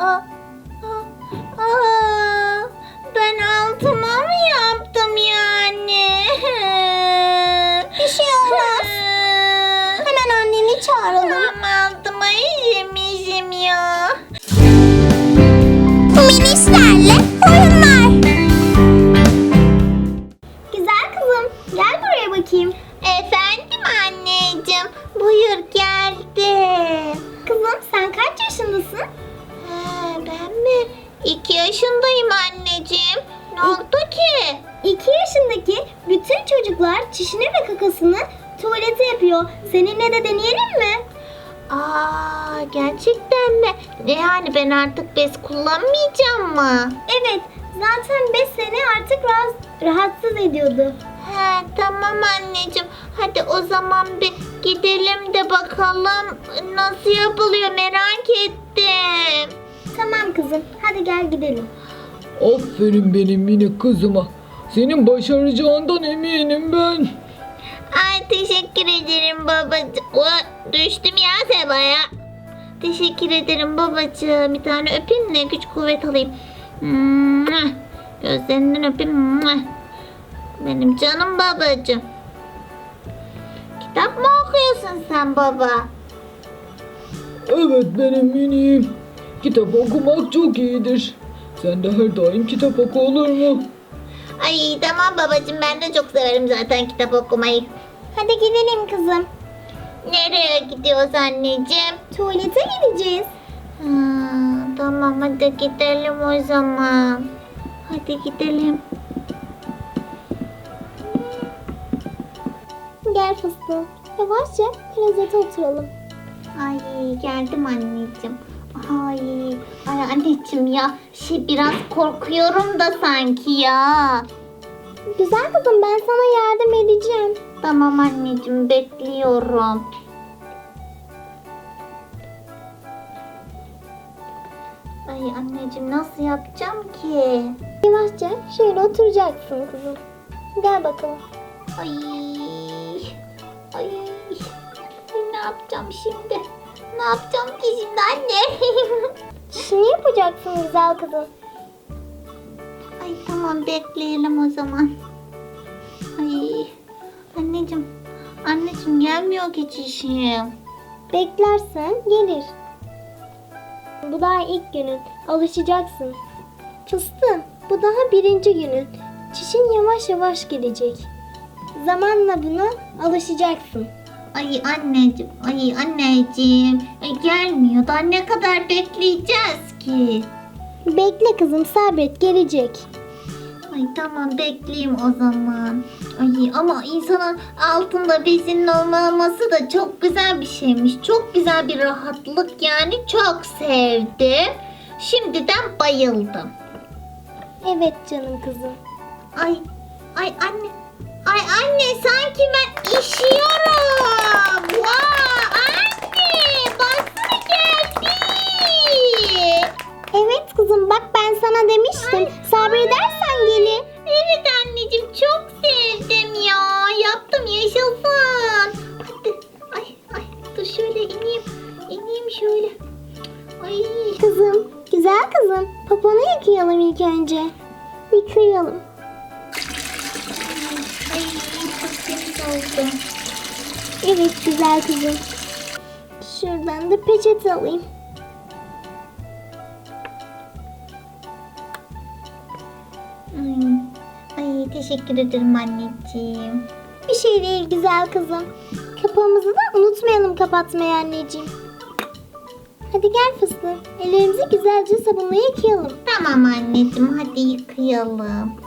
Aa, aa, aa, ben altıma mı yaptım yani? Bir şey olmaz. Hemen anneni çağıralım. Ama altıma işemişim ya. Tuvalete yapıyor. Seninle de deneyelim mi? Aa, gerçekten mi? Ne yani ben artık bez kullanmayacağım mı? Evet. Zaten 5 sene artık rahatsız, rahatsız ediyordu. He, tamam anneciğim. Hadi o zaman bir gidelim de bakalım nasıl yapılıyor merak ettim. Tamam kızım. Hadi gel gidelim. Aferin benim yine kızıma. Senin başaracağından eminim ben. Ay teşekkür ederim babacığım. O, düştüm ya Seba'ya. Teşekkür ederim babacığım. Bir tane öpeyim de güç kuvvet alayım. Gözlerinden öpeyim. Benim canım babacığım. Kitap mı okuyorsun sen baba? Evet benim minim. Kitap okumak çok iyidir. Sen de her daim kitap oku olur mu? Ay tamam babacığım ben de çok severim zaten kitap okumayı. Hadi gidelim kızım. Nereye gidiyoruz anneciğim? Tuvalete gideceğiz. Ha, tamam hadi gidelim o zaman. Hadi gidelim. Gel fıstığım. Yavaşça klozete oturalım. Ay geldim anneciğim. Ay, ay anneciğim ya şey biraz korkuyorum da sanki ya. Güzel kızım ben sana yardım edeceğim. Tamam anneciğim bekliyorum. Ay anneciğim nasıl yapacağım ki? Yavaşça şöyle oturacaksın kızım. Gel bakalım. Ay. Ay. Ne yapacağım şimdi? Ne yapacağım ki şimdi anne? Çişini yapacaksın güzel kızım. Tamam bekleyelim o zaman. Ay. Anneciğim. Anneciğim gelmiyor ki çişim. Beklersen gelir. Bu daha ilk günün. Alışacaksın. Fıstığım bu daha birinci günün. Çişin yavaş yavaş gelecek. Zamanla buna alışacaksın. Ay anneciğim. Ay anneciğim. Ay gelmiyor. Daha ne kadar bekleyeceğiz ki? Bekle kızım sabret gelecek. Ay tamam bekleyeyim o zaman. Ay ama insanın altında bezinin olmaması da çok güzel bir şeymiş. Çok güzel bir rahatlık yani çok sevdim. Şimdiden bayıldım. Evet canım kızım. Ay ay anne. Ay anne sanki ben işiyorum. Vay anne baksana geldi. Evet kızım bak ben sana demiştim. Sabredersen gelir. Oldu. Evet güzel kızım. Şuradan da peçete alayım. Ay, teşekkür ederim anneciğim. Bir şey değil güzel kızım. Kapağımızı da unutmayalım kapatmayı anneciğim. Hadi gel fıstık. Ellerimizi güzelce sabunla yıkayalım. Tamam anneciğim hadi yıkayalım.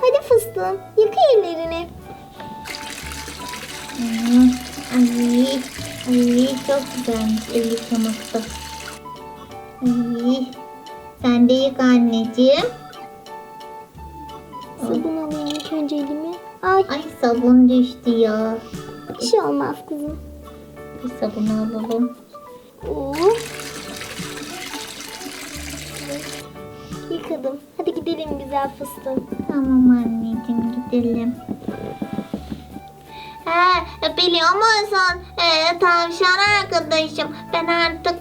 Hadi fıstığım yıka ellerini. Hmm, Ay, ay çok güzelmiş el yıkamak da. Ay, sen de yık anneciğim. Sabun alayım ilk önce elime. Ay Ay sabun düştü ya. bir şey olmaz kızım. Bir sabun alalım. Oo. Yıkadım. Gidelim güzel fıstığım. Tamam anneciğim gidelim. He, biliyor musun? Ee, tavşan arkadaşım. Ben artık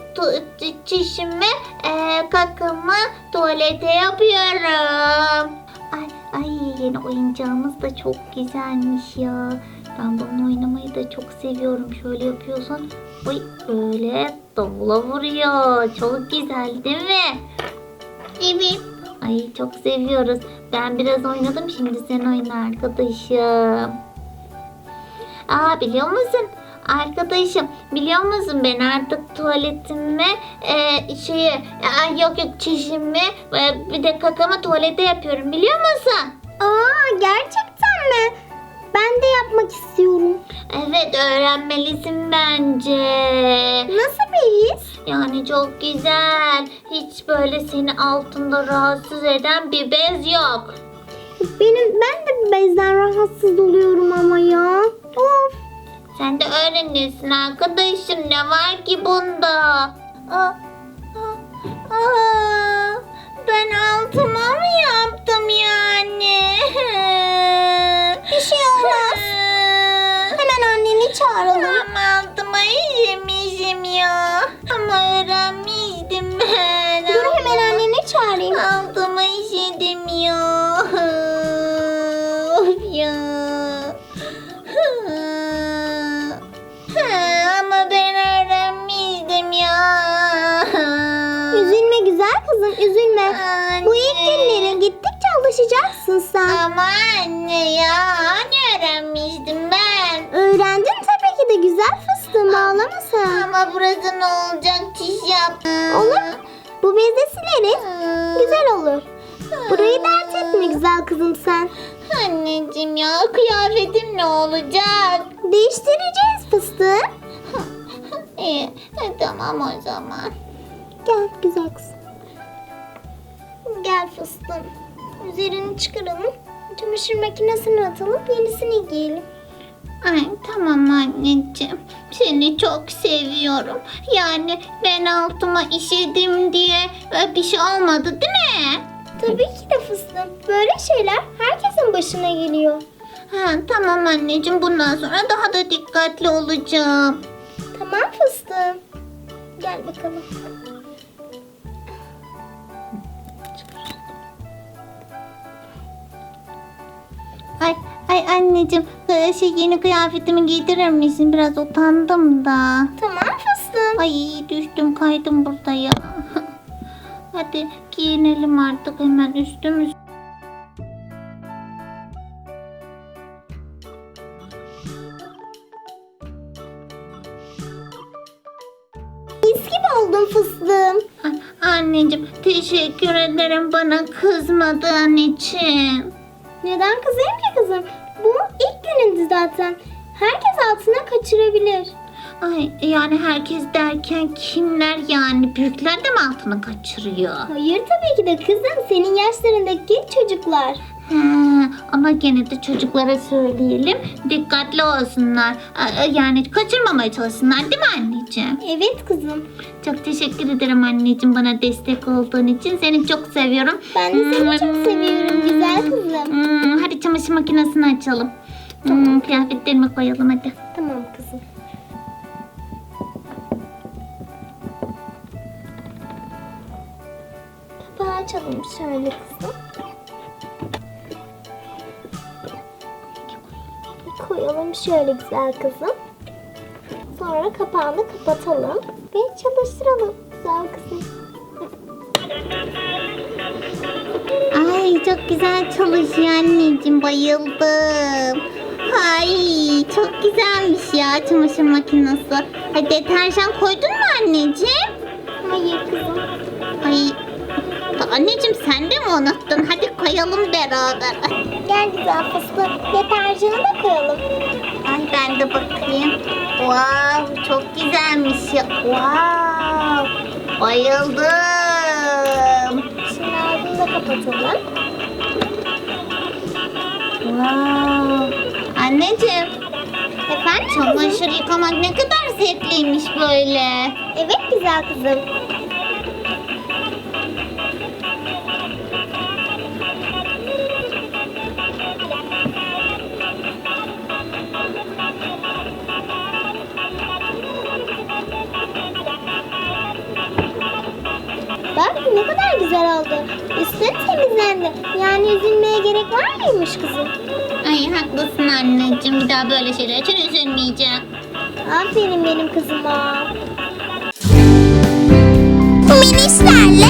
çişimi, e, kakamı tuvalete yapıyorum. Ay, ay yeni oyuncağımız da çok güzelmiş ya. Ben bununla oynamayı da çok seviyorum. Şöyle yapıyorsun. Uy böyle davula vuruyor. Çok güzel değil mi? Evet. Ay çok seviyoruz. Ben biraz oynadım şimdi sen oyna arkadaşım. Aa biliyor musun? Arkadaşım biliyor musun ben artık tuvaletimi e, şeyi ay, yok yok çişimi e, bir de kakamı tuvalete yapıyorum biliyor musun? Aa gerçekten mi? Ben de yapmak istiyorum. Evet öğrenmelisin bence. Nasıl bir his? Yani çok güzel. Hiç böyle seni altında rahatsız eden bir bez yok. Benim ben de bezden rahatsız oluyorum ama ya. Of. Sen de öğrenirsin arkadaşım. Ne var ki bunda? Aa, aa, aa, ben altıma mı yaptım yani? Bir şey çağıralım. Ama altıma işemişim ya. Ama öğrenmiştim ben. Dur hemen anneni çağırayım. Altıma işedim ya. Of ya. Ama ben öğrenmiştim ya. Üzülme güzel kızım üzülme. Anne. Bu ilk günleri gittikçe alışacaksın sen. Ama anne ya hani öğrenmiştim fıstığım ağlama sen. Ama burası ne olacak çiş yaptım. Olur. Bu bezi sileriz. Güzel olur. Burayı dert etme güzel kızım sen. Anneciğim ya kıyafetim ne olacak? Değiştireceğiz fıstığı. İyi e, tamam o zaman. Gel güzel kızım. Gel fıstığım. Üzerini çıkaralım. Çamaşır makinesine atalım. Yenisini giyelim. Ay tamam anneciğim. Seni çok seviyorum. Yani ben altıma işedim diye bir şey olmadı değil mi? Tabii ki de fıstığım. Böyle şeyler herkesin başına geliyor. Ha, tamam anneciğim bundan sonra daha da dikkatli olacağım. Tamam fıstığım. Gel bakalım. Ay, ay anneciğim e, şey yeni kıyafetimi giydirir misin? Biraz utandım da. Tamam fıstığım. Ay düştüm kaydım burada ya. Hadi giyinelim artık hemen üstümüz. Mis gibi oldun fıstığım. Anneciğim teşekkür ederim bana kızmadığın için. Neden kızayım ki kızım? Bu ilk günündü zaten. Herkes altına kaçırabilir. Ay yani herkes derken kimler yani büyükler de mi altını kaçırıyor? Hayır tabii ki de kızım. Senin yaşlarındaki çocuklar. He, ama gene de çocuklara söyleyelim dikkatli olsunlar. Aa, Yani kaçırmamaya çalışsınlar değil mi anneciğim? Evet kızım. Çok teşekkür ederim anneciğim bana destek olduğun için. Seni çok seviyorum. Ben de seni çok seviyorum güzel kızım. Hmm, hadi çamaşır makinesini açalım. Hmm, kıyafetlerimi koyalım hadi. Tamam kızım. Kapağı açalım şöyle kızım. Koyalım şöyle güzel kızım. Sonra kapağını kapatalım ve çalıştıralım güzel kızım. Ay çok güzel çalışıyor anneciğim bayıldım. Ay çok güzelmiş ya çamaşır makinesi. Ay deterjan koydun mu anneciğim? Hayır kızım. Ay anneciğim sen de mi unuttun? Hadi koyalım beraber. Gel güzel fıstık. Deterjanı da koyalım. Ay ben de bakayım. Wow çok güzelmiş ya. Wow bayıldım. Şimdi ağzını da kapatalım. Wow. Anneciğim Efendim çamaşır yıkamak ne kadar zevkliymiş böyle. Evet güzel kızım. Bak ne kadar güzel oldu. Üstün temizlendi. Yani üzülmeye gerek var mıymış kızım? Ay haklısın anneciğim. Bir daha böyle şeyler için üzülmeyeceğim. Aferin benim kızıma. Minişlerle